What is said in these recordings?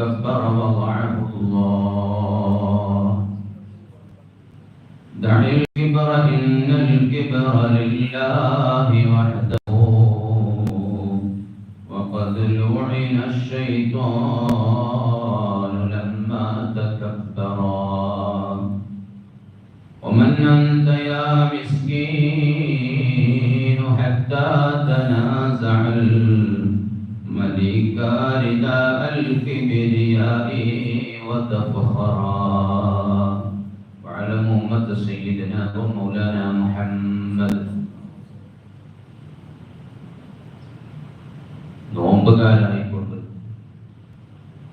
تكبر وضعه الله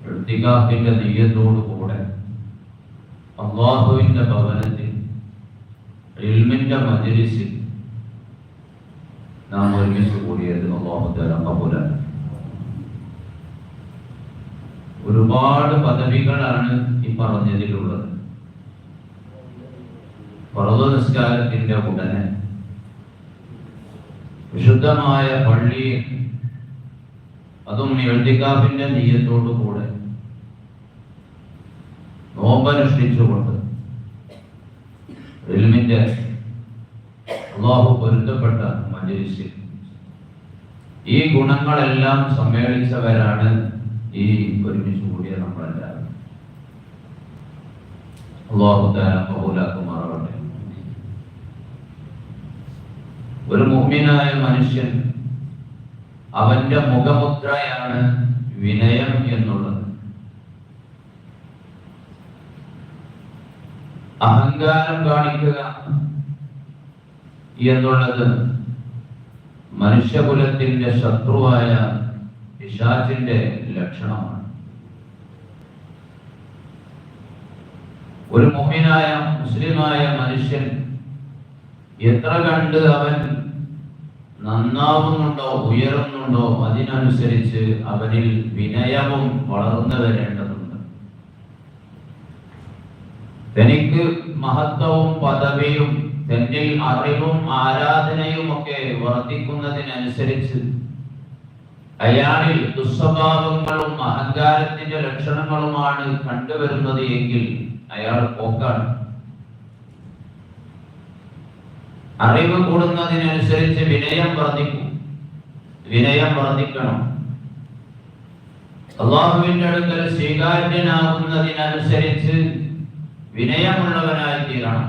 എഴുത്തികാഫിന്റെ നെയ്യത്തോടു കൂടെ അള്ളാഹുവിന്റെ ഭവനത്തിൽ ഇൽമിന്റെ മജലിസിൽ നാം ഒരുമിച്ച് കൂടിയത് അള്ളാഹുദ്ദാല ഒരുപാട് പദവികളാണ് ഈ പറഞ്ഞതിലുള്ളത്. പർവ നിസ്കാരത്തിന്റെ ഉടനെ വിശുദ്ധമായ പള്ളി അതും എഴുതിക്കാഫിന്റെ നീയത്തോടു കൂടെ നോമ്പനുഷ്ഠിച്ചുകൊണ്ട് എൽമിന്റെ അള്ളാഹു പൊരുത്തപ്പെട്ട മജലിസിൽ ഈ ഗുണങ്ങളെല്ലാം സമ്മേളിച്ചവരാണ് ഈ ഒരുമിച്ച് കൂടിയ നമ്മളെല്ലാവരും. അള്ളാഹു കബൂലാക്കുമാറാവട്ടെ. ഒരു മുഹ്മിനായ മനുഷ്യൻ അവന്റെ മുഖമുദ്രയാണ് വിനയം എന്നുള്ളത്. അഹങ്കാരം കാണിക്കുക എന്നുള്ളത് മനുഷ്യകുലത്തിന്റെ ശത്രുവായ പിശാചിന്റെ ലക്ഷണമാണ്. ഒരു മുഹ്മിനായ മുസ്ലിമായ മനുഷ്യൻ എത്ര കണ്ട് അവൻ നന്നാവുന്നുണ്ടോ ഉയരുന്നുണ്ടോ അതിനനുസരിച്ച് അവനിൽ വിനയവും വളർന്നു വരേണ്ടതുണ്ട്. തനിക്ക് മഹത്വവും പദവിയും തന്റെ അറിവും ആരാധനയും ഒക്കെ വർദ്ധിക്കുന്നതിനനുസരിച്ച് അയാളിൽ ദുസ്വഭാവങ്ങളും അഹങ്കാരത്തിന്റെ ലക്ഷണങ്ങളുമാണ് കണ്ടുവരുന്നത് എങ്കിൽ അയാൾ പോക്കാണ്. അറിവ് കൂടുന്നതിനനുസരിച്ച് വിനയം വർദ്ധിക്കും. വിനയം വർദ്ധിക്കണം. അള്ളാഹുവിന്റെ അടുക്കൽ സ്വീകാര്യനാകുന്നതിനനുസരിച്ച് വിനയമുള്ളവനായി തീരണം.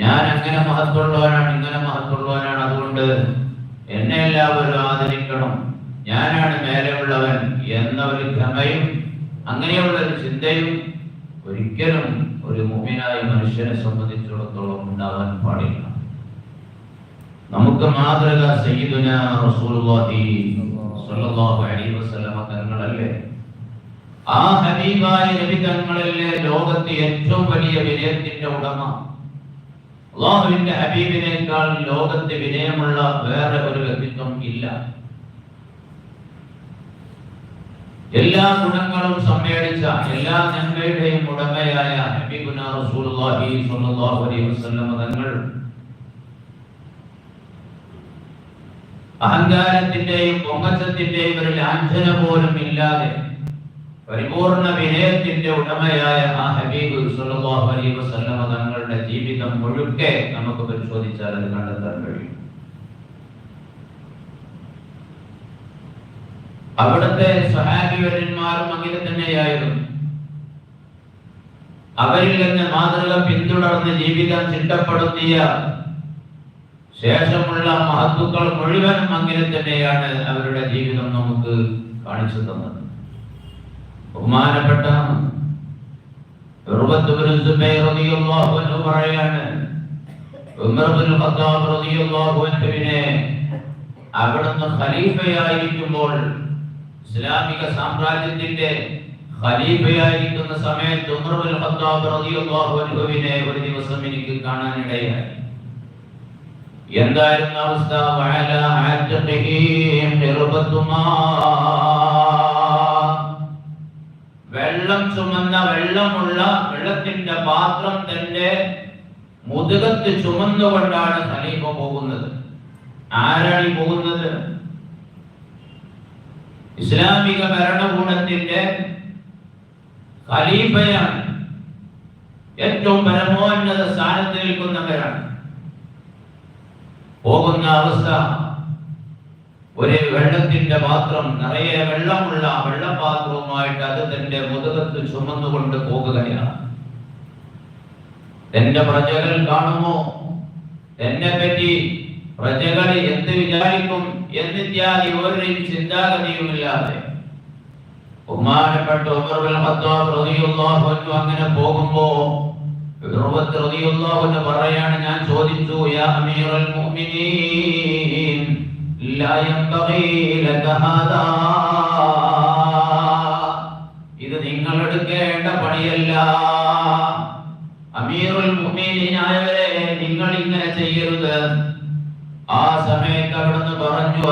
ഞാൻ അങ്ങനെ മഹത്വമുള്ളവനാണ് ഇങ്ങനെ മഹത്വമുള്ളവനാണ്. അതുകൊണ്ട് എന്നെ എല്ലാവരും ആദരിക്കണം. ഞാനാണ് മേലെയുള്ളവൻ എന്ന ഒരു ഭ്രമയും അങ്ങനെയുള്ള ഒരു ചിന്തയും ഒരിക്കലും ഒരു മുമ്പിനായ മനുഷ്യനെ സംബന്ധിച്ചിടത്തോളം ഉണ്ടാവാൻ പാടില്ല. നമുക്ക് മാതൃക സയ്യിദുന റസൂലുള്ളാഹി സ്വല്ലല്ലാഹു അലൈഹി തങ്ങളല്ലേ ആ ഹബീബായ നബി തങ്ങളല്ലേ ലോകത്തെ ഏറ്റവും വലിയ വിനയത്തിന്റെ ഉടമ. അള്ളാഹുവിന്റെ ഹബീബിനേക്കാൾ ലോകത്തെ വിനയമുള്ള വേറെ ഒരു വ്യക്തിത്വം ഇല്ല. എല്ലാ ഗുണങ്ങളും സമ്മേളിച്ച എല്ലാ നന്മയുടെയും ഉടമയായ ഹബീബുന റസൂലുള്ളാഹി സ്വല്ലല്ലാഹു അലൈഹി വസല്ലം തങ്ങൾ അഹങ്കാരത്തിന്റെയും പൊങ്ങച്ചത്തിന്റെയും ഒരു ലാഞ്ചന പോലും ഇല്ലാതെ പരിപൂർണ വിനയത്തിന്റെ ഉടമയായ ആ ഹബീബ് സല്ലല്ലാഹു അലൈഹി വസല്ലമ തങ്ങളുടെ ജീവിതം മുഴുക്കെ നമുക്ക് പരിശോധിച്ചാൽ അത് കണ്ടെത്താൻ കഴിയും. അവിടുത്തെ സഹാബിവരന്മാരും അങ്ങനെ തന്നെയായിരുന്നു. അവരിൽ നിന്ന് മാതൃക പിന്തുടർന്ന് ജീവിതം ചിട്ടപ്പെടുത്തിയ ശേഷമുള്ള മഹത്തുക്കൾ മുഴുവനും അങ്ങനെ തന്നെയാണ് അവരുടെ ജീവിതം നമുക്ക് കാണിച്ചു തന്നത്. ബഹുമാനപ്പെട്ട ഖലീഫയായിരിക്കുമ്പോൾ ഇസ്ലാമിക സാമ്രാജ്യത്തിന്റെ ഖലീഫയായിരിക്കുന്ന സമയത്ത് ഉമർ ബിൻ ഖത്താബ് റളിയല്ലാഹു അൻഹുവിനെ ഒരു ദിവസം എനിക്ക് കാണാനിടയായി. എന്തായിരുന്നു അവസ്ഥ? വെള്ളം ചുമന്ന വെള്ളമുള്ള വെള്ളത്തിന്റെ പാത്രം തന്റെ മുതുകത്ത് ചുമന്നുകൊണ്ടാണ് ഖലീഫ പോകുന്നത്. ആരാണ് പോകുന്നത്? ഇസ്ലാമിക ഭരണകൂടത്തിന്റെ ഖലീഫയാണ്. ഏറ്റവും പരമോന്നത സ്ഥാനത്ത് നിൽക്കുന്നവരാണ്. പോകുന്ന അവസ്ഥ ഒരു വെള്ളത്തിന്റെ പാത്രം നിറയെ വെള്ളമുള്ള വെള്ളപാത്രവുമായിട്ട് അത് തന്റെ മുതുകത്ത് ചുമന്നുകൊണ്ട് പോകുകയാണ്. എന്റെ പ്രജകൾ കാണുമോ? എന്നെ പറ്റി പ്രജകൾ എന്ത് വിചാരിക്കും എന്നിത്യാദി ഒരു ചിന്താഗതിയുമില്ലാതെ. അൻഹു അങ്ങനെ പോകുമ്പോ പറയാണ് ഞാൻ ചോദിച്ചു യാ അമീറൽ മുഅ്മിനീൻ ഇത് നിങ്ങൾ എടുക്കേണ്ട പണിയല്ല. അമീറുൽ നിങ്ങൾ ഇങ്ങനെ ചെയ്യരുത്. ആ സമയത്ത് അവിടുന്ന് പറഞ്ഞു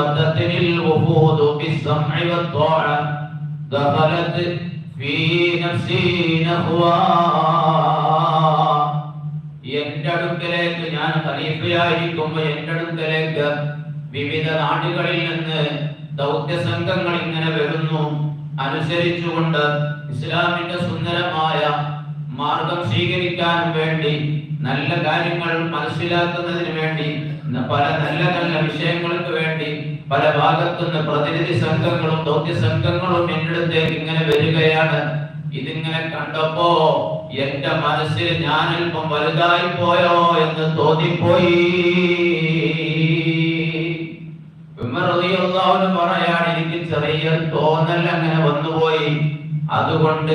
വത്വാഅ ദഖലത് ഫീ എന്റെ അടുക്കലേക്ക് ഞാൻ ഖലീഫയായിരിക്കുമ്പോൾ എന്റെ അടുക്കലേക്ക് വിവിധ നാടുകളിൽ നിന്ന് ദൗത്യ സംഘങ്ങൾ ഇങ്ങനെ വരുന്നു. അനുസരിച്ചുകൊണ്ട് ഇസ്ലാമിന്റെ സുന്ദരമായ മാർഗം സ്വീകരിക്കാൻ വേണ്ടി നല്ല കാര്യങ്ങൾ മനസ്സിലാക്കുന്നതിന് വേണ്ടി പല നല്ല നല്ല വിഷയങ്ങൾക്ക് വേണ്ടി പല ഭാഗത്തുനിന്ന് പ്രതിനിധി സംഘങ്ങളും ദൗത്യ സംഘങ്ങളും എന്റെ അടുത്തേക്ക് ഇങ്ങനെ വരികയാണ്. ഇതിങ്ങനെ കണ്ടപ്പോ എന്റെ മനസ്സിൽ അല്പം വലുതായി പോയോ എന്ന് തോന്നിപ്പോയി. റളിയല്ലാഹു എനിക്ക് ചെറിയ തോന്നൽ അങ്ങനെ വന്നുപോയി. അതുകൊണ്ട്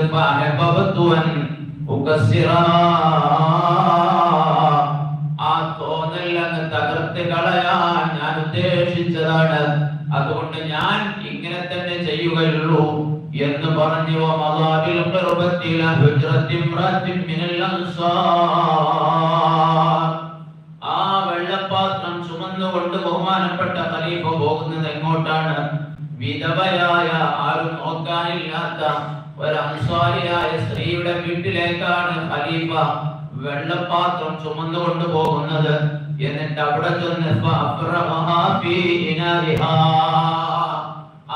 ആ തോന്നൽ അങ്ങ് തകർത്ത് കളയാൻ ഞാൻ ഉദ്ദേശിച്ചതാണ്. അതുകൊണ്ട് ഞാൻ ഇങ്ങനെ തന്നെ ചെയ്യുകയുള്ളൂ എന്ന് പറഞ്ഞു വമദാബിൽ ഖുർബത്തിൽ ഹുജ്റത്തി ഇംറാത്തിൻ മിനൽ അൻസാർ. ബഹുമാനപ്പെട്ട ഖലീഫ പോകുന്നത് എങ്ങോട്ടാണ്? വിധവയായ ആരും നോക്കാനില്ലാത്ത ഒരു അൻസാരിയായ സ്ത്രീയുടെ വീട്ടിലേക്കാണ് ഖലീഫ വെള്ളപ്പാത്രം ചുമന്നുകൊണ്ട് പോകുന്നത്. എന്നിട്ട് അവിടെ ചെന്ന്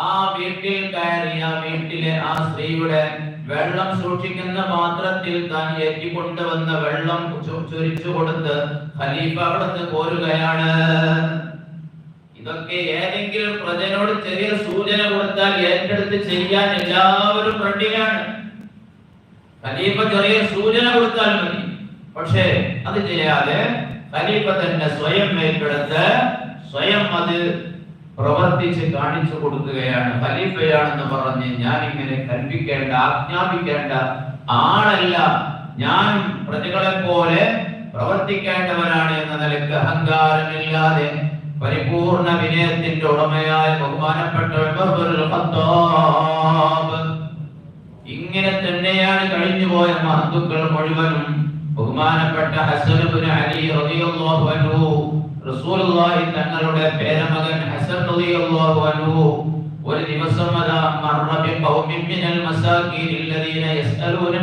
ആ വീട്ടിൽ കയറി ആ വീട്ടിലെ ആ സ്ത്രീയുടെ വെള്ളം സൂക്ഷിക്കുന്ന പാത്രത്തിൽ താൻ ഏറ്റിക്കൊണ്ടുവന്ന വെള്ളം ചൊരിച്ചു കൊടുത്ത് ഖലീഫ അവിടുന്ന് പോരുകയാണ് ഇതൊക്കെ ഏതെങ്കിലും പ്രജനോട് ചെറിയ സൂചന കൊടുത്താൽ ഏറ്റെടുത്ത് ചെയ്യാൻ എല്ലാവരും റെഡിയാണ്. ഖലീഫ ചെറിയ സൂചന കൊടുത്താൽ മതി. പക്ഷേ അത് ചെയ്യാതെ ഖലീഫ തന്നെ സ്വയം ഏറ്റെടുത്ത് സ്വയം അത് പ്രവർത്തിച്ച് കാണിച്ചു കൊടുക്കുകയാണ്. ഖലീഫയാണെന്ന് പറഞ്ഞ് ഞാൻ ഇങ്ങനെ കൽപ്പിക്കേണ്ട ആജ്ഞാപിക്കേണ്ട ആളല്ല. ഞാൻ പ്രജകളെ പോലെ പ്രവർത്തിക്കേണ്ടവനാണ് എന്ന നിലയ്ക്ക് അഹങ്കാരമില്ലാതെ പരിപൂർണ വിനയത്തിന്റെ ഉടമയായ ബഹുമാനപ്പെട്ട ഇങ്ങനെ തന്നെയാണ് കഴിഞ്ഞുപോയ മഹത്തുക്കൾ മുഴുവനും. ബഹുമാനപ്പെട്ട ഹസനുബിൻ അലി റളിയല്ലാഹു അൻഹു റസൂലുള്ളാഹി തങ്ങളുടെ പേരമകൻ ഹസൻ റളിയല്ലാഹു അൻഹു ഒരു ദിവസം മിനൽ അല്ലദീന യസ്അലൂന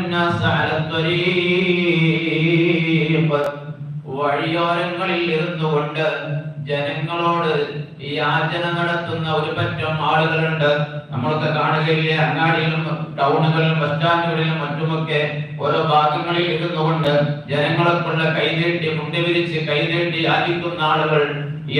വഴിയോരങ്ങളിൽ ഇരുന്നുകൊണ്ട് ജനങ്ങളോട് ഈ യാചന നടത്തുന്ന ഒരു പറ്റം ആളുകളുണ്ട്. നമ്മളൊക്കെ കാണുകയില്ലേ അങ്ങാടിയിലും ടൗണുകളിലും ബസ് സ്റ്റാൻഡുകളിലും മറ്റുമൊക്കെ ഓരോ ഭാഗങ്ങളിൽ ഇരുന്നുകൊണ്ട് ജനങ്ങളെക്കുള്ള കൈനീട്ടി മുണ്ടി വിരിച്ച് കൈനീട്ടി യാചിക്കുന്ന ആളുകൾ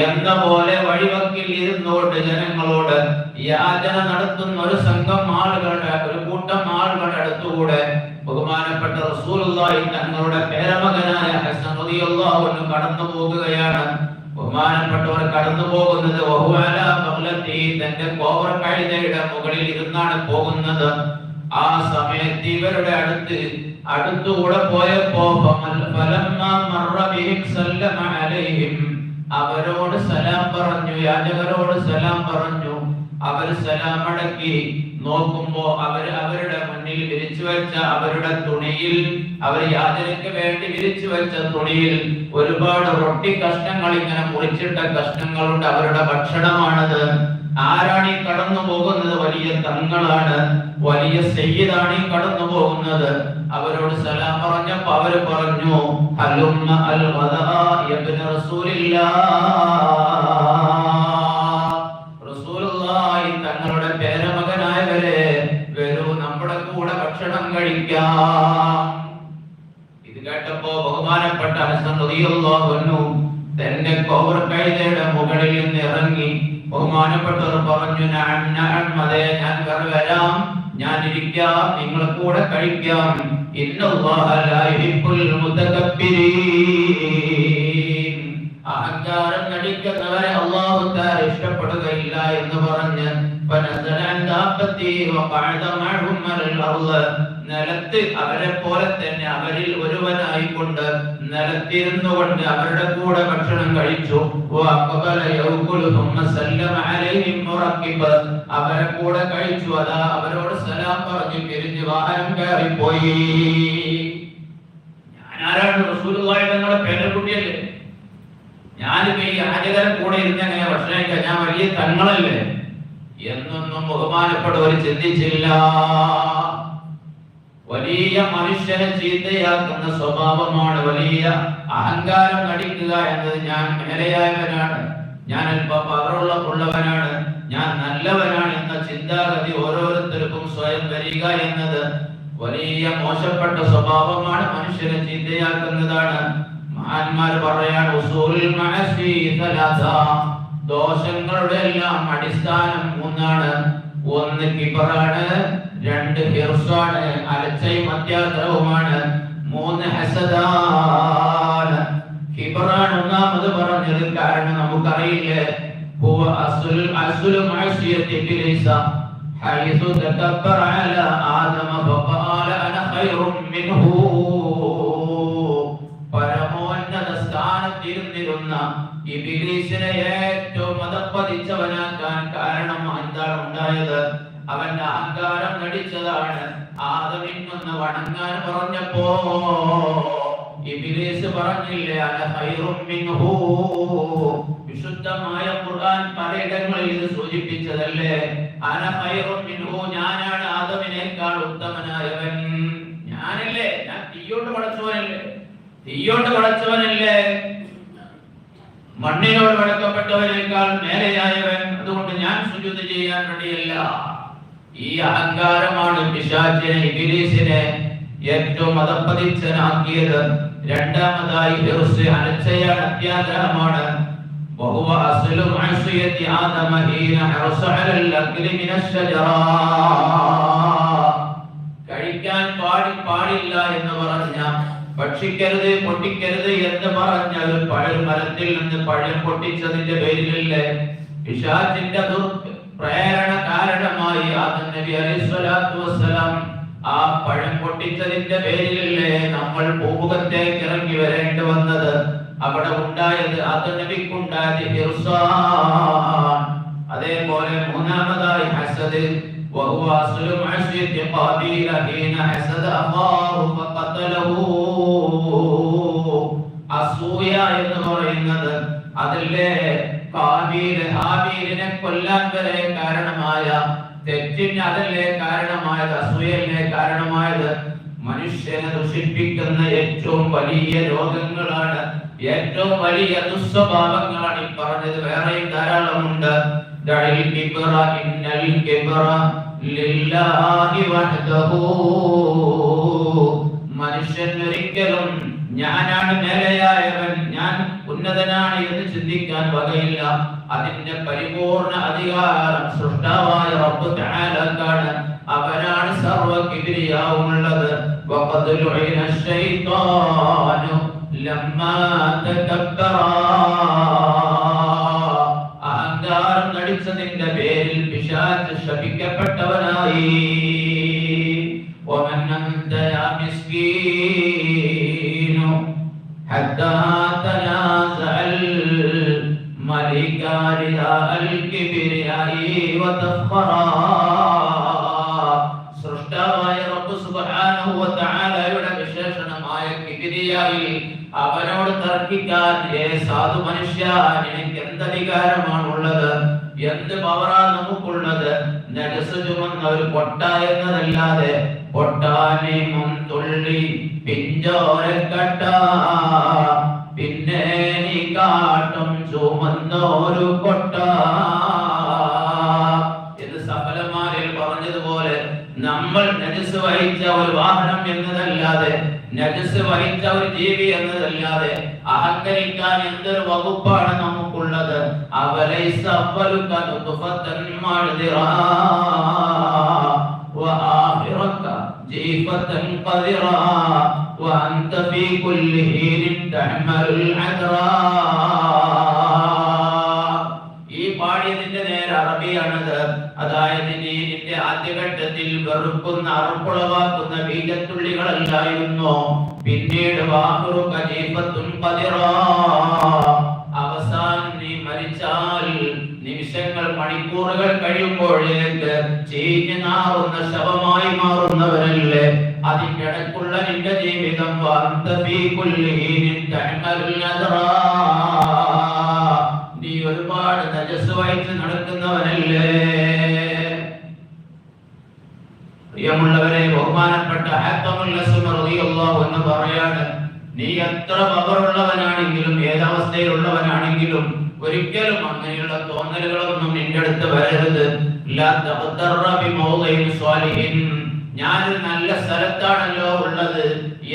എന്ന പോലെ വഴിവക്കിൽ ഇരുന്നുകൊണ്ട് ജനങ്ങളോട് യാചന നടത്തുന്ന ഒരു സംഘം ആളുകളുടെ ഒരു കൂട്ടം ആളുകളുടെ അടുത്തുകൂടെ ബഹുമാനപ്പെട്ട റസൂലുള്ളാഹി തങ്ങളുടെ പേരമകനായ ഹസൻ റളിയല്ലാഹു അൻഹു കടന്നു പോകുകയാണ് ബഹുമാനപ്പെട്ടവർ കടന്നു പോകുന്നത് തന്റെ കോവർ കഴുതയുടെ മുകളിൽ ഇരുന്നാണ് പോകുന്നത്. ആ സമയത്ത് ഇവരുടെ അടുത്ത് അടുത്തുകൂടെ പോയപ്പോ അവരോട് സലാം പറഞ്ഞു യാചകരോട് സലാം പറഞ്ഞു. അവർ സലാമടക്കി നോക്കുമ്പോ അവർ അവരുടെ മുന്നിൽ വിരിച്ചു വെച്ച അവരുടെ തുണിയിൽ അവർ യാചനയ്ക്ക് വേണ്ടി വിരിച്ചു വെച്ച തുണിയിൽ ഒരുപാട് റൊട്ടി കഷ്ണങ്ങൾ ഇങ്ങനെ മുറിച്ചിട്ട കഷ്ണങ്ങളുണ്ട്. അവരുടെ ഭക്ഷണമാണത്. ആരാണ് ഈ കടന്നു പോകുന്നത്? വലിയ തങ്ങളാണ്. വലിയ സയ്യിദാണ് ഈ കടന്നു പോകുന്നത്. അവരോട് സലാം പറഞ്ഞപ്പോ അവർ പറഞ്ഞു ഹലുമ്മ അൽ വദാ തന്റെ കോവർ കഴുതയുടെ മുകളിൽ നിന്ന് ഇറങ്ങി ബഹുമാനപ്പെട്ടവർ പറഞ്ഞു "നഅം, നഅം, അതെ ഞാൻ വരാം. ഞാൻ ഇരിക്കാം. നിങ്ങളെ കൂടെ കഴിക്കാം. അഹങ്കാരം നടിക്കുന്നവരെ അള്ളാഹു ഇഷ്ടപ്പെടുകയില്ല എന്ന് പറഞ്ഞ് നിലത്ത് അവരെ പോലെ തന്നെ അവരിൽ ഒരുവനായിക്കൊണ്ട് നിലത്തിരുന്നു കൊണ്ട് അവരുടെ കൂടെ ഭക്ഷണം കഴിച്ചു. അവരെ കൂടെ കഴിച്ചു. അതാ അവരോട് സലാം പറഞ്ഞു തിരിഞ്ഞ് വാഹനം കയറിപ്പോയി. ഞാനാരാണ്? ഞാനിപ്പോ ഈ ആചകരം കൂടെ ഇരുന്നെങ്ങനെ ഭക്ഷണം കഴിക്കാൻ ഞാൻ വലിയ തങ്ങളല്ലേ? എന്നൊന്നും ബഹുമാനപ്പെട്ടവർ ചിന്തിച്ചില്ല. വലിയ മനുഷ്യനെ ചീത്തയാക്കുന്ന സ്വഭാവമാണ് വലിയ അഹങ്കാരം നടിക്കുക എന്നത്. ഞാൻ മേലയായവനാണ് ഞാൻ അല്പം ഉള്ളവനാണ്. ഞാൻ നല്ലവനാണ് എന്ന ചിന്താഗതി ഓരോരുത്തർക്കും സ്വയം വരിക എന്നത് വലിയ മോശപ്പെട്ട സ്വഭാവമാണ്. മനുഷ്യനെ ചീത്തയാക്കുന്നതാണ്. മഹാന്മാർ പറയാണ് ദോഷങ്ങളുടെ എല്ലാം അടിസ്ഥാനം മൂന്നാണ്. ഒന്ന് കിബറാണ് രണ്ട് ഹിർസാണ് അലച്ചയും അത്യാഗ്രഹവുമാണ് മൂന്ന് ഹസദാണ് കിബറാണ് ഒന്നാമത് പറഞ്ഞത് കാരണം നമുക്കറിയില്ലേ هو أصل أصل معصية إبليس حيث تكبر على آدم فقال أنا خير منه പരമോന്നത സ്ഥാനത്തിരുന്നിരുന്ന ഇബിലീസിനെ ഏറ്റവും മതപ്പതിച്ചവനാക്കാൻ നടിച്ചതാണ് ആദമിന്നൊന്ന് നിന്ന് വണങ്ങാൻ പറഞ്ഞപ്പോ ഇബിലീസ് പറഞ്ഞില്ലേ വിശുദ്ധമായ ഖുർആൻ പലയിടങ്ങളിൽ ഇത് സൂചിപ്പിച്ചതല്ലേ? അന മിൻഹു. ഞാനാണ് ആദമിനേക്കാൾ ഉത്തമനായവൻ. ഞാനല്ലേ? ഞാൻ തീയോട്ട് പടച്ചവനല്ലേ തീയോട്ട് പടച്ചവനല്ലേ മണ്ണിനോട് വഴക്കപ്പെട്ടവനേക്കാൾ മേലെയായവൻ. അതുകൊണ്ട് ഞാൻ സുജൂത് ചെയ്യാൻ റെഡിയല്ല. ഈ അഹങ്കാരമാണ് പിശാചിനെ ഇബിലീസിനെ ഏറ്റവും മതപ്പതിച്ചനാക്കിയത് രണ്ടാമതായി ഹിർസ് അലച്ചയാണ് അത്യാഗ്രഹമാണ് وهو أصل معصية آدم حين حرص على الأكل من الشجرة കഴിക്കാൻ പാടി പാടില്ല എന്ന് പറഞ്ഞ ഭക്ഷിക്കരുത് പൊട്ടിക്കരുത് എന്ന് പറഞ്ഞ ഒരു പഴം മരത്തിൽ നിന്ന് പഴം പൊട്ടിച്ചതിന്റെ പേരിലല്ലേ പിശാചിന്റെ ദുർ പ്രേരണ കാരണമായി ആദം നബി അലൈഹി സ്വലാത്തു വസ്സലാം ആ പഴം പൊട്ടിച്ചതിന്റെ പേരിലല്ലേ നമ്മൾ ഭൂമുഖത്തേക്ക് ഇറങ്ങി വരേണ്ടി വന്നത് അവിടെ ഉണ്ടായത് ആദം നബിക്കുണ്ടായത് ഹിർസാൻ അതേപോലെ മൂന്നാമതായി ഹസദ് وهو أصل معصية قابيل حين حسد أخاه فقتله അസൂയ എന്ന് പറയുന്നത് അതിലെ അതല്ലേ കാരണമായത് അസൂയല്ലേ കാരണമായത് മനുഷ്യനെ ദുഷിപ്പിക്കുന്ന ഏറ്റവും വലിയ രോഗങ്ങളാണ് ഏറ്റവും വലിയ ദുസ്വഭാവങ്ങളാണ്. ഈ പറഞ്ഞത് വേറെയും ധാരാളമുണ്ട്. മനുഷ്യൻ ഒരിക്കലും ഞാനാണ് മേലെയായവൻ ഞാൻ ഉന്നതനാണ് എന്ന് ചിന്തിക്കാൻ വകയില്ല. അതിന്റെ പരിപൂർണ അധികാരം സൃഷ്ടാവായ റബ്ബ് തആലക്കാണ് അവനാണ് സർവ കിബിരിയാവുമുള്ളത് وقد لعن الشيطان لما تكبر അഹങ്കാരം നടിച്ചതിന്റെ പേരിൽ പിശാച് ശപിക്കപ്പെട്ടവനായി ومن أنت يا مسكين حتى പൊട്ട എന്നതല്ലാതെ പൊട്ടാനെ തുള്ളി പിഞ്ചോരക്കട്ട. പിന്നെ നീ കാട്ടും ചുമന്നോരു കൊട്ട. എന്ന് സഫലമാരിൽ പറഞ്ഞതുപോലെ നമ്മൾ നജസ് വഹിച്ച ഒരു വാഹനം എന്നതല്ലാതെ നജസ് വഹിച്ച ഒരു ജീവി എന്നതല്ലാതെ അഹങ്കരിക്കാൻ എന്തൊരു വകുപ്പാണ് നമുക്കുള്ളത്? അവലൈസ അവലുക നുത്ഫത്തൻ മഅ്ദിറാ وآخرك جيفة قذرا وأنت في كل حين تحمل العذراء ഈ പാടിയതിന്റെ നേരെ അറബിയാണത് അതായത് നീരിന്റെ ആദ്യഘട്ടത്തിൽ വെറുക്കുന്ന അറുപ്പുളവാക്കുന്ന ബീജത്തുള്ളികളല്ലായിരുന്നു പിന്നീട് വാഹുറു കജീഫത്തും പതിറാ അവസാനം നീ മരിച്ചാൽ നിമിഷങ്ങൾ മണിക്കൂറുകൾ കഴിയുമ്പോഴേക്ക് ചീഞ്ഞു ശവമായി മാറുന്നവരല്ലേ? അതിനിടക്കുള്ള നിന്റെ ജീവിതം നീ ഒരുപാട് തജസ് വഹിച്ച് നടക്കുന്നവനല്ലേ? പ്രിയമുള്ളവരെ ബഹുമാനപ്പെട്ട എന്ന് പറയാണ് നീ എത്ര പവറുള്ളവനാണെങ്കിലും ഏതവസ്ഥയിലുള്ളവനാണെങ്കിലും ഒരിക്കലും അങ്ങനെയുള്ള തോന്നലുകളൊന്നും നിന്റെ അടുത്ത് വരരുത്. ഞാൻ നല്ല സ്ഥലത്താണല്ലോ ഉള്ളത്.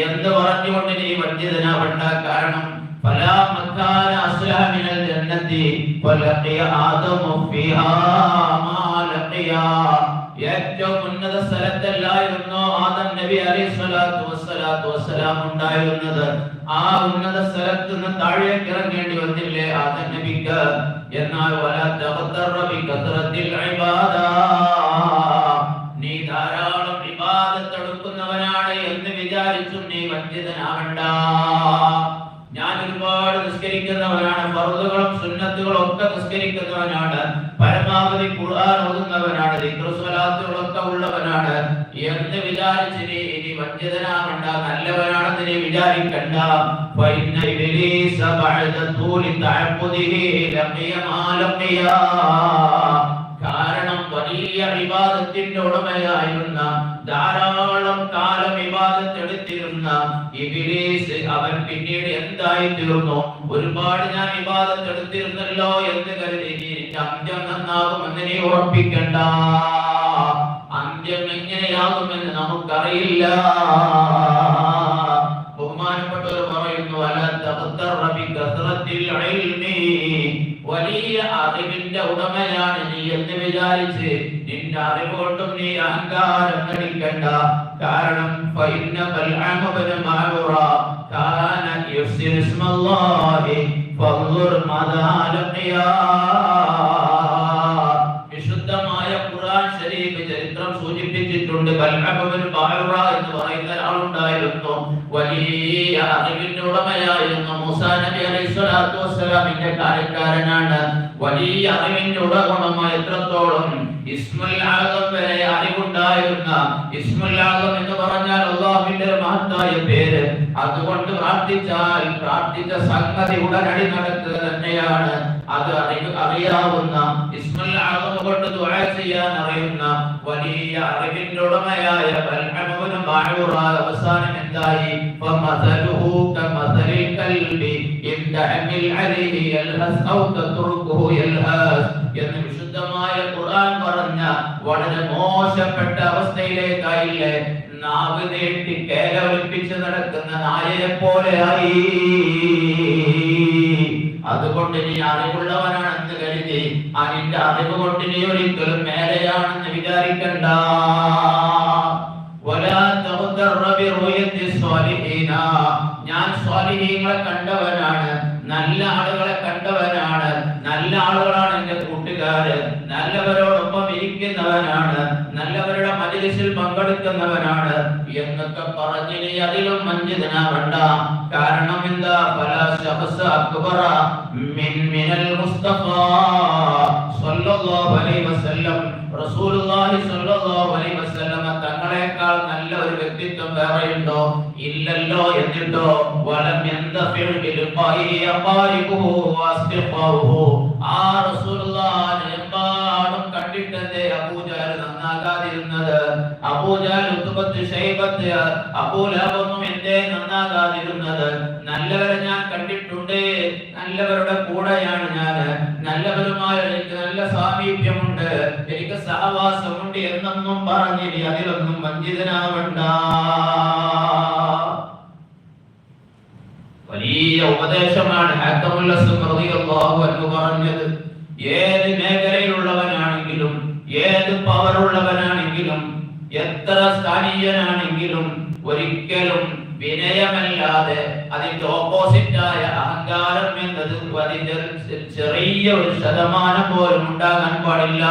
എന്ത് പറഞ്ഞുകൊണ്ട് നീ വഞ്ചിതനാവണ്ട കാരണം പല മക്കാന അസ്ലാമിനൽ ഏറ്റവും ഉന്നത ആദം നബി ഉണ്ടായിരുന്നത്? ആ ഉന്നത സ്ഥലത്ത് നിന്ന് താഴേക്ക് ഇറങ്ങേണ്ടി വന്നില്ലേ? ആദം നബിക്ക് എന്നാൽ വലാ ബി കത്രത്തിൽ ഇബാദ. നീ ധാരാളം ഇബാദത്ത് എടുക്കുന്നവനാണ് എന്ന് വിചാരിച്ചു നീ വഞ്ചിതനാവണ്ട. ഞാൻ ഒരുപാട് നിസ്കരിക്കുന്നവനാണ്. ഫർദുകളും സുന്നത്തുകളും ഒക്കെ നിസ്കരിക്കുന്നവനാണ്. പരമാവധി ഖുർആൻ ഓതുന്നവനാണ് ഉള്ളവനാണ്. എന്ന് വിചാരിച്ച് നീ ഇനി വഞ്ചിതനാവണ്ട നല്ലവനാണെന്ന് നീ വിചാരിക്കണ്ട കാരണം വലിയ വിവാദത്തിന്റെ ഉടമയായിരുന്ന ധാരാളം കാലം വിവാദത്തെടുത്തിരുന്ന ഇബിലീസ് അവൻ പിന്നീട് എന്തായി തീർന്നു ഒരുപാട് ഞാൻ വിവാദത്തെടുത്തിരുന്നല്ലോ എന്ന് കരുതി അന്ത്യം നന്നാകുമെന്ന് നീ ഓർപ്പിക്കണ്ട അന്ത്യം എങ്ങനെയാകുമെന്ന് നമുക്കറിയില്ല. ബഹുമാനപ്പെട്ടവർ പറയുന്നു അല തഖ്തറ ബികസ്റത്തിൽ ഇൽമി വലിയ അറിവിന്റെ ഉടമയാണ് നീ എന്ന് വിചാരിച്ച് നിന്റെ അറിവ് കൊണ്ടും നീ അഹങ്കാരം നടിക്കണ്ട കാരണം വിശുദ്ധമായ ഖുർആൻ ശരീഫ് ചരിത്രം സൂചിപ്പിച്ചിട്ടുണ്ട്. മഅറ എന്ന് പറയുന്ന ഒരാളുണ്ടായിരുന്നു. വലിയ അറിവിന്റെ ഉടമയായിരുന്നു. മൂസാ നബി അലൈഹി സ്വലാത്തു വസ്സലാമിന്റെ കാര്യക്കാരനാണ്. വലിയ അറിവിന്റെ ഉടമ എത്രത്തോളം ഇസ്മുൽ ആദം വരെ അറിവുണ്ടായിരുന്ന ഇസ്മുൽ എന്ന് പറഞ്ഞാൽ അള്ളാഹുവിന്റെ മഹത്തായ പേര്. അതുകൊണ്ട് പ്രാർത്ഥിച്ചാൽ പ്രാർത്ഥിച്ച സംഗതി ഉടനടി നടക്കുക തന്നെയാണ്. അത് അറിവ് അറിയാവുന്ന ഇസ്മുൽ കൊണ്ട് ദുആ ചെയ്യാൻ അറിയുന്ന വലിയ അറിവിന്റെ ഉടമയായ ബൽഅമബിന് മഅറൂറ അവസാനം എന്തായി? ഫമസലുഹു കമസലിൽ കൽബി. ഇൻ തഹമിൽ അലൈഹി യൽഹസ് ഔ തത്റുകുഹു യൽഹസ് എന്ന് വിശുദ്ധമായ ഖുർആൻ പറഞ്ഞ വളരെ മോശപ്പെട്ട അവസ്ഥയിലേക്കായില്ലേ? നാവ് നീട്ടി കേരളിപ്പിച്ച് നടക്കുന്ന നായയെ പോലെയായി അതുകൊണ്ട് നീ അറിവുള്ളവനാണെന്ന് കരുതി അതിന്റെ അറിവ് കൊണ്ട് നീ ഒരിക്കലും മേലെയാണെന്ന് വിചാരിക്കണ്ട. ഞാൻ സ്വാലിഹീങ്ങളെ കണ്ടവനാണ്. നല്ല ആളുകളെ കണ്ടവനാണ്. നല്ല ആളുകളാണ് എന്റെ കൂട്ടുകാര്. നല്ലവരോടൊപ്പം ഇരിക്കുന്നവനാണ്. നല്ലവരുടെ മജിലിസിൽ പങ്കെടുക്കുന്നവനാണ്. എന്നൊക്കെ പറഞ്ഞിനി അതിലും വഞ്ചിതനാവണ്ട കാരണം എന്താ? പല ശഹസ് അക്ബറ മിൻ മിനൽ മുസ്തഫ സല്ലല്ലാഹു അലൈഹി വസല്ലം. റസൂലുള്ളാഹി സല്ലല്ലാഹു അലൈഹി വസല്ലം തങ്ങളെക്കാൾ നല്ല ഒരു വ്യക്തിത്വം വേറെയുണ്ടോ? ഇല്ലല്ലോ എന്നിട്ടോ വലം വസ്തിഖാഹു ആ റസൂലുള്ളാഹി കണ്ടിട്ടല്ലേ അബൂജഹൽ നന്നാകാതിരുന്നത്? അബൂജഹൽ ഉത്ബത്ത് ശൈബത്ത് അബൂലാബൊന്നും എന്റെ നന്നാകാതിരുന്നത്? നല്ലവരെ ഞാൻ കണ്ടിട്ടുണ്ട്. നല്ലവരുടെ കൂടെയാണ് ഞാൻ. നല്ലവരുമായി എനിക്ക് നല്ല സാമീപ്യമുണ്ട്. സഹവാസമുണ്ട് എന്നൊന്നും പറഞ്ഞിനി അതിലൊന്നും വഞ്ചിതനാവണ്ട. വലിയ ഉപദേശമാണ് പറഞ്ഞത്. ഏത് മേഖലയിലുള്ളവനാണെങ്കിലും ഏത് പവറുള്ളവനാണെങ്കിലും എത്ര സ്ഥാനീയനാണെങ്കിലും ഒരിക്കലും വിനയമല്ലാതെ അതിന്റെ ഓപ്പോസിറ്റായ അഹങ്കാരം എന്നത് അതിന്റെ ചെറിയ ഒരു ശതമാനം പോലും ഉണ്ടാകാൻ പാടില്ല.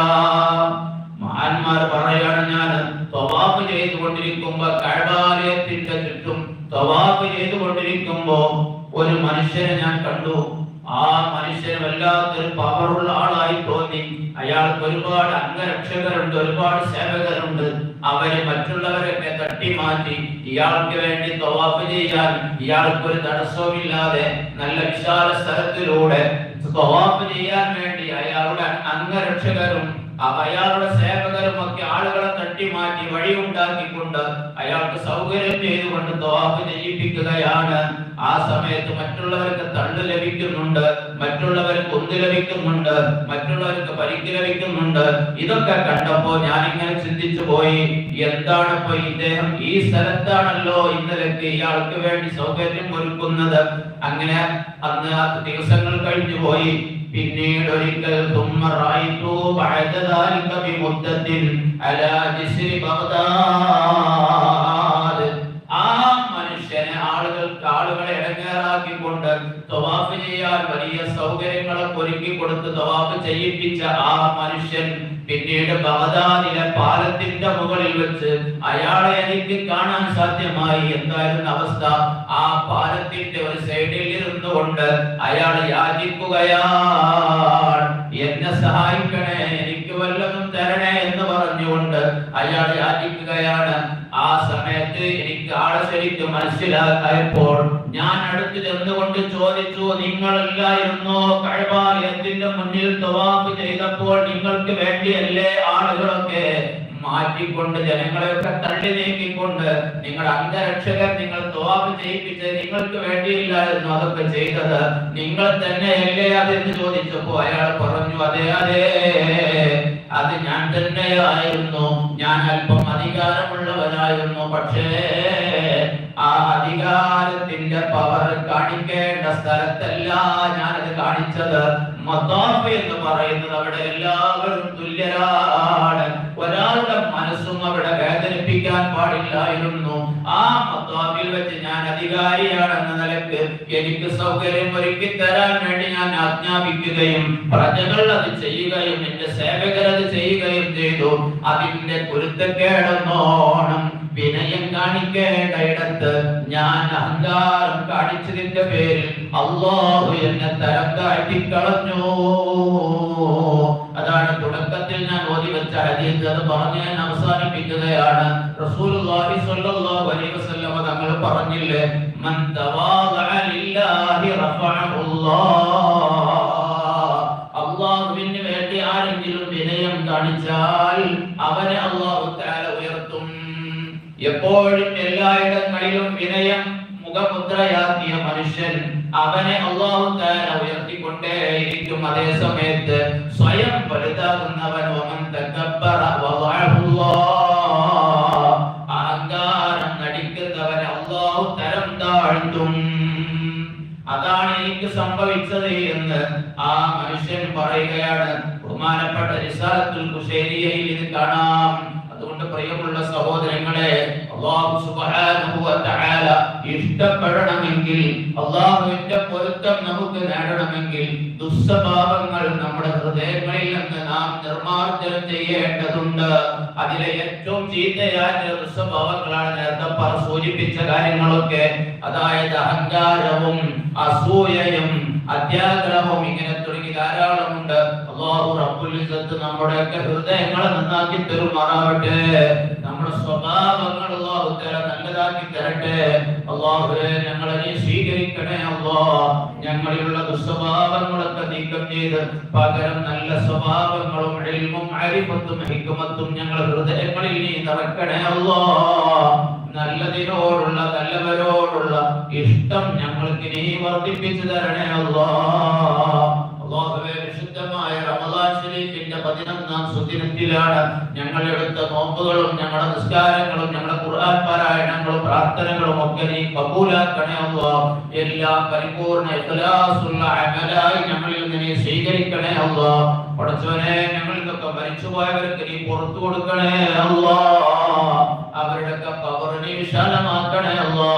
മഹാന്മാർ പറയാണ് ഞാൻ തവാഫ് ചെയ്തുകൊണ്ടിരിക്കുമ്പോ കഴബാലയത്തിന്റെ ചുറ്റും തവാഫ് ചെയ്തുകൊണ്ടിരിക്കുമ്പോ ഒരു മനുഷ്യനെ ഞാൻ കണ്ടു. ആ മനുഷ്യൻ വല്ലാത്തൊരു പവറുള്ള ആളായി തോന്നി. അയാൾക്ക് ഒരുപാട് അംഗരക്ഷകരുണ്ട് ഒരുപാട് സേവകരുണ്ട്. അവരെ മറ്റുള്ളവരൊക്കെ തട്ടി മാറ്റി ഇയാൾക്ക് വേണ്ടി തവാഫ് ചെയ്യാൻ ഇയാൾക്ക് ഒരു തടസ്സവുമില്ലാതെ നല്ല വിശാല സ്ഥലത്തിലൂടെ തവാഫ് ചെയ്യാൻ വേണ്ടി അയാളുടെ അംഗരക്ഷകരും അയാളുടെ സേവകരും ഒക്കെ ആളുകളെ തട്ടി മാറ്റി വഴി ഉണ്ടാക്കിക്കൊണ്ട് അയാൾക്ക് സൗകര്യം ചെയ്തുകൊണ്ട് തവാഫ് ചെയ്യിപ്പിക്കുകയാണ്. ആ സമയത്ത് മറ്റുള്ളവർക്ക് തള്ളു ലഭിക്കുന്നുണ്ട് മറ്റുള്ളവർക്ക് ഒന്ന് ലഭിക്കുന്നുണ്ട് മറ്റുള്ളവർക്ക് പരിക്ക് ലഭിക്കുന്നുണ്ട്. ഇതൊക്കെ കണ്ടപ്പോ ഞാൻ ഇങ്ങനെ ചിന്തിച്ചു പോയി എന്താണ് ഇദ്ദേഹം ഈ സ്ഥലത്താണല്ലോ ഇന്നലക്ക് ഇയാൾക്ക് വേണ്ടി സൗകര്യം ഒരുക്കുന്നത്? അങ്ങനെ അന്ന് ദിവസങ്ങൾ കഴിഞ്ഞു പോയി പിന്നീട് ഒരിക്കൽ തുമ്മറായിത്തു ബഅദ ദാലിക ബിമുദ്ദത്തിൻ അലാ ജിസ്രി ബഗ്ദാദ്. ആ മനുഷ്യനെ ആളുകൾക്ക് ആളുകളെ ഇടങ്ങേറാക്കിക്കൊണ്ട് തവാഫ് ചെയ്യാൻ വലിയ സൗകര്യങ്ങളൊക്കെ ഒരുക്കി കൊടുത്ത് തവാഫ് ചെയ്യിപ്പിച്ച ആ മനുഷ്യൻ പിന്നീട് ബഗദാദിലെ പാലത്തിന്റെ മുകളിൽ വെച്ച് അയാളെ എനിക്ക് കാണാൻ സാധ്യമായി എന്തായിരുന്നു അവസ്ഥ? ആ പാലത്തിന്റെ ഒരു സൈഡിൽ ഇരുന്നുകൊണ്ട് അയാൾ യാചിക്കുകയാണ്. എന്നെ സഹായിക്കണേ എനിക്ക് വല്ലതും തരണേ എന്ന് പറഞ്ഞുകൊണ്ട് അയാൾ യാചിക്കുകയാണ്. ആ സമയത്ത് എനിക്ക് ആളെ ശരിക്കും മനസ്സിലാക്കായപ്പോൾ ഞാൻ അടുത്ത് ചെന്നുകൊണ്ട് ചോദിച്ചു നിങ്ങളല്ലായിരുന്നോ കഴിവാലയത്തിന്റെ മുന്നിൽ തവാഫ് ചെയ്തപ്പോൾ നിങ്ങൾക്ക് വേണ്ടിയല്ലേ ആളുകളൊക്കെ മാറ്റിക്കൊണ്ട് ജനങ്ങളെയൊക്കെ തള്ളി നീക്കിക്കൊണ്ട് നിങ്ങൾ അംഗരക്ഷകർ നിങ്ങൾ തവാഫ് ചെയ്യിപ്പിച്ച് നിങ്ങൾക്ക് വേണ്ടിയില്ലായിരുന്നു അതൊക്കെ ചെയ്തത്? നിങ്ങൾ തന്നെയല്ലേ അതെന്ന് ചോദിച്ചപ്പോ അയാൾ പറഞ്ഞു അതെ അതെ അത് ഞാൻ തന്നെയായിരുന്നു. ഞാൻ അല്പം അധികാരമുള്ളവനായിരുന്നു പക്ഷേ ആ അധികാരത്തിന്റെ പവർ കാണിക്കേണ്ട സ്ഥലത്തല്ല ഞാനത് കാണിച്ചത്. മത്താഫ് എന്ന് പറയുന്നത് അവിടെ എല്ലാവരും തുല്യരാണ്. ഒരാളുടെ മനസ്സും അവിടെ വേദനിപ്പിക്കാൻ പാടില്ലായിരുന്നു. ആ മതാഫിൽ വെച്ച് ഞാൻ അധികാരിയാണെന്ന നിലയ്ക്ക് എനിക്ക് സൗകര്യം ഒരുക്കി തരാൻ വേണ്ടി ഞാൻ ആജ്ഞാപിക്കുകയും പ്രജകൾ അത് ചെയ്യുകയും എന്റെ സേവകർ അത് ചെയ്യുകയും ചെയ്തു. അതിന്റെ പൊരുത്തക്കേടെന്നോണം വിനയം കാണിക്കേണ്ട ഇടത്ത് ഞാൻ അഹങ്കാരം കാണിച്ചതിന്റെ പേരിൽ അള്ളാഹു എന്നെ തരം താഴ്ത്തി കളഞ്ഞു അതാണ് തുടക്കത്തിൽ ഞാൻ ഓതി വെച്ച ഹദീസ് അത് പറഞ്ഞ് ഞാൻ അവസാനിപ്പിക്കുകയാണ്. റസൂലുള്ളാഹി സ്വല്ലല്ലാഹു അലൈഹി തങ്ങൾ പറഞ്ഞില്ലേ? മൻ വേണ്ടി ആരെങ്കിലും കാണിച്ചാൽ അവനെ അല്ലാഹു തആല ഉയർത്തും. എപ്പോഴും എല്ലായിടങ്ങളിലും വിനയം മുഖമുദ്രയാക്കിയ മനുഷ്യൻ അവനെ അള്ളാഹു ഉയർത്തിക്കൊണ്ടേയിരിക്കും. അതേ സമയത്ത് സ്വയം വലുതാകുന്നവൻ തക്കബ്ബറ വദഅഹുല്ലാഹ്. അഹങ്കാരം നടിക്കുന്നവനെ അള്ളാഹു തരം താഴ്ത്തും. അതാണ് എനിക്ക് സംഭവിച്ചത് എന്ന് ആ മനുഷ്യൻ പറയുകയാണ്. ബഹുമാനപ്പെട്ട റിസാലത്തുൽ കുശേരിയയിൽ ഇത് കാണാം. അതുകൊണ്ട് പ്രിയമുള്ള സഹോദരങ്ങളെ അല്ലാഹു സുബ്ഹാനഹു വ തആല ഇഷ്ടപ്പെടണമെങ്കിൽ അള്ളാഹുവിന്റെ പൊരുത്തം നമുക്ക് നേടണമെങ്കിൽ ദുസ്വഭാവങ്ങൾ നമ്മുടെ ഹൃദയങ്ങളിൽ നിന്ന് നാം നിർമ്മാർജനം ചെയ്യേണ്ടതുണ്ട്. അതിലെ ഏറ്റവും ചീത്തയായ ദുസ്വഭാവങ്ങളാണ് നേരത്തെ പറ സൂചിപ്പിച്ച കാര്യങ്ങളൊക്കെ. അതായത് അഹങ്കാരവും അസൂയയും അത്യാഗ്രഹവും ഇങ്ങനെ തുടങ്ങി ധാരാളമുണ്ട്. അള്ളാഹു റബ്ബുൽ നമ്മുടെയൊക്കെ ഹൃദയങ്ങളെ നന്നാക്കി തരുമാറാവട്ടെ നമ്മുടെ സ്വഭാവങ്ങൾ അള്ളാഹു നല്ലതാക്കി തരട്ടെ. അള്ളാഹുവെ ഞങ്ങളെ നീ സ്വീകരിക്കണേ അള്ളാ. ഞങ്ങളിലുള്ള ദുസ്വഭാവങ്ങളൊക്കെ നീക്കം ചെയ്ത് പകരം നല്ല സ്വഭാവങ്ങളും ഇൽമും അരിമത്തും ഹിക്കുമത്തും ഞങ്ങളുടെ ഹൃദയങ്ങളിൽ നീ നിറക്കണേ അള്ളാ. നല്ലതിനോടുള്ള നല്ലവരോടുള്ള ഇഷ്ടം ഞങ്ങൾക്ക് നീ വർദ്ധിപ്പിച്ചു തരണേ അള്ളാ. അല്ലാഹുവേ വിശുദ്ധ പരിശുദ്ധമായ റമദാൻ ഷരീഫിന്റെ പതിനൊന്നാം സുദിനത്തിലാണ് ഞങ്ങൾ എടുത്ത നോമ്പുകളും ഞങ്ങളുടെ നിസ്കാരങ്ങളും ഞങ്ങളുടെ ഖുർആൻ പാരായണങ്ങളും പ്രാർത്ഥനകളും ഒക്കെ നീ കബൂലാക്കണേ അല്ലാ എല്ലാ പരിപൂർണ ഇഖ്ലാസുള്ള അമലായി ഞങ്ങളിൽ നിന്ന് സ്വീകരിക്കണേ അല്ലാഹ് പടച്ചവനെ ഞങ്ങൾക്കൊക്കെ മരിച്ചുപോയവർക്ക് നീ പുറത്തു കൊടുക്കണേ അല്ലാ. അവരുടെ കബറിനെ വിശാലമാക്കണേ അല്ലാ.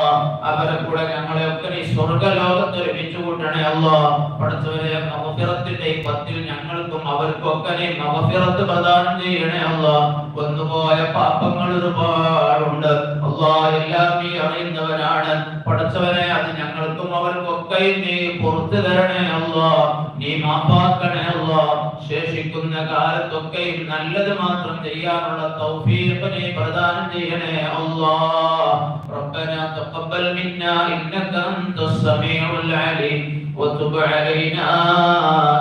അവരെ കൂടെ ഞങ്ങളെ ഒക്കെ നീ സ്വർഗലോകത്ത് ഒരുമിച്ച് കൂട്ടണേ അല്ലാ. പഠിച്ചവരെ ഈ പത്തിൽ ഞങ്ങൾക്കും അവർക്കൊക്കെ നീ മഹഫിറത്ത് പ്രദാനം ചെയ്യണേ അല്ലാ. വന്നുപോയ പാപങ്ങൾ ഒരുപാടുണ്ട്. അല്ലാ എല്ലാം നീ അറിയുന്നവനാണ് പടച്ചവനെ അത് ഒക്കെ നീ പുറത്തു തരണേ അല്ലാ നീ മാപ്പാക്കണേ അല്ലാ ശേഷിക്കുന്ന കാലത്തൊക്കെയും നല്ലത് മാത്രം ചെയ്യാനുള്ള തൗഫീഖ് നീ പ്രദാനം ചെയ്യണേ അല്ലാ ربنا تقبل منا إنك أنت السميع العليم وتب علينا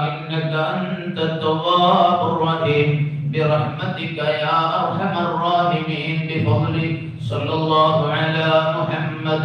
إنك أنت التواب الرحيم برحمتك يا أرحم الراحمين بفضلك صلى الله على محمد